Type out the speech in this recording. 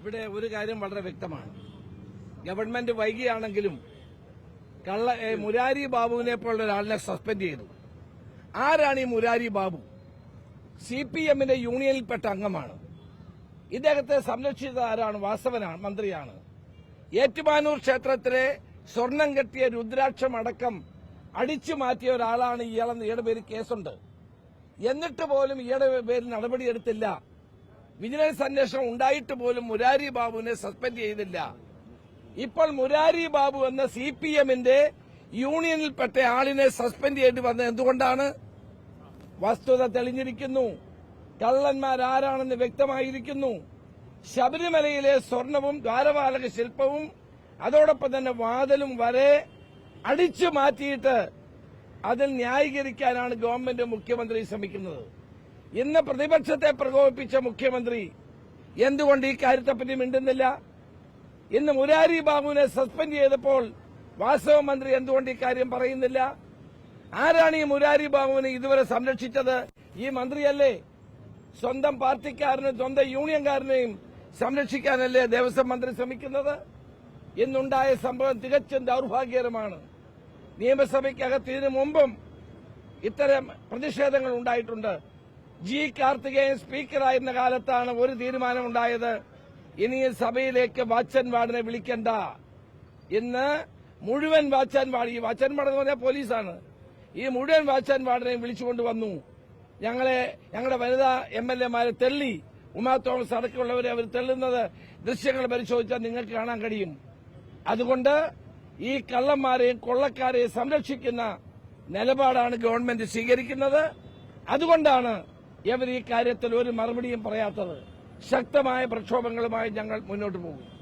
ഇവിടെ ഒരു കാര്യം വളരെ വ്യക്തമാണ്. ഗവൺമെന്റ് വൈകിയാണെങ്കിലും കള്ള മുരാരി ബാബുവിനെ പോലുള്ള ഒരാളിനെ സസ്പെൻഡ് ചെയ്തു. ആരാണ് ഈ മുരാരി ബാബു? സി പി എമ്മിന്റെ യൂണിയനിൽപ്പെട്ട അംഗമാണ്. ഇദ്ദേഹത്തെ സംരക്ഷിച്ചത് ആരാണ്? വാസവനാണ് മന്ത്രിയാണ്. ഏറ്റുമാനൂർ ക്ഷേത്രത്തിലെ സ്വർണം കെട്ടിയ രുദ്രാക്ഷം അടക്കം അടിച്ചു മാറ്റിയ ഒരാളാണ് ഇയാളെന്ന് ഇയാളുടെ പേര് കേസുണ്ട്. എന്നിട്ട് പോലും ഇയാളുടെ പേരിൽ നടപടിയെടുത്തില്ല. വിജിലൻസ് അന്വേഷണം ഉണ്ടായിട്ട് പോലും മുരാരി ബാബുവിനെ സസ്പെൻഡ് ചെയ്തില്ല. ഇപ്പോൾ മുരാരി ബാബു എന്ന സി പി എമ്മിന്റെ യൂണിയനിൽപ്പെട്ട ആളിനെ സസ്പെൻഡ് ചെയ്യേണ്ടി വന്നത് എന്തുകൊണ്ടാണ്? വസ്തുത തെളിഞ്ഞിരിക്കുന്നു. കള്ളന്മാരാരാണെന്ന് വ്യക്തമായിരിക്കുന്നു. ശബരിമലയിലെ സ്വർണവും ദ്വാരപാലക ശില്പവും അതോടൊപ്പം തന്നെ വാതിലും വരെ അടിച്ചു മാറ്റിയിട്ട് അതിൽ ന്യായീകരിക്കാനാണ് ഗവൺമെന്റ് മുഖ്യമന്ത്രി ശ്രമിക്കുന്നത്. ഇന്ന് പ്രതിപക്ഷത്തെ പ്രകോപിപ്പിച്ച മുഖ്യമന്ത്രി എന്തുകൊണ്ട് ഈ കാര്യത്തെപ്പറ്റി മിണ്ടുന്നില്ല? ഇന്ന് മുരാരി ബാബുവിനെ സസ്പെൻഡ് ചെയ്തപ്പോൾ വാസ്തവ മന്ത്രി എന്തുകൊണ്ട് ഇക്കാര്യം പറയുന്നില്ല? ആരാണ് ഈ മുരാരി ബാബുവിനെ ഇതുവരെ സംരക്ഷിച്ചത്? ഈ മന്ത്രിയല്ലേ? സ്വന്തം പാർട്ടിക്കാരനും സ്വന്തം യൂണിയൻകാരനെയും സംരക്ഷിക്കാനല്ലേ ദേവസ്വം മന്ത്രി ശ്രമിക്കുന്നത്? ഇന്നുണ്ടായ സംഭവം തികച്ചും ദൌർഭാഗ്യകരമാണ്. നിയമസഭയ്ക്കകത്ത് ഇതിനു മുമ്പും ഇത്തരം പ്രതിഷേധങ്ങൾ ഉണ്ടായിട്ടുണ്ട്. ജി കാർത്തികേയൻ സ്പീക്കറായിരുന്ന കാലത്താണ് ഒരു തീരുമാനമുണ്ടായത്. ഇനി സഭയിലേക്ക് വാച്ചൻവാർഡിനെ വിളിക്കണ്ട. ഇന്ന് മുഴുവൻ വാച്ചാൻവാർഡ് ഈ വാച്ചാൻവാർഡ് എന്ന് പറഞ്ഞാൽ പോലീസാണ്. ഈ മുഴുവൻ വാച്ചാൻവാർഡിനെയും വിളിച്ചുകൊണ്ട് വന്നു. ഞങ്ങളെ ഞങ്ങളുടെ വനിതാ എം എൽ എമാരെ തെള്ളി. ഉമാ തോമസ് അടക്കമുള്ളവരെ അവർ തെള്ളുന്നത് ദൃശ്യങ്ങൾ പരിശോധിച്ചാൽ നിങ്ങൾക്ക് കാണാൻ കഴിയും. അതുകൊണ്ട് ഈ കള്ളന്മാരെയും കൊള്ളക്കാരെയും സംരക്ഷിക്കുന്ന നിലപാടാണ് ഗവൺമെന്റ് സ്വീകരിക്കുന്നത്. അതുകൊണ്ടാണ് ഇവർ ഈ കാര്യത്തിൽ ഒരു മറുപടിയും പറയാത്തത്? ശക്തമായ പ്രക്ഷോഭങ്ങളുമായി ഞങ്ങൾ മുന്നോട്ട് പോകും.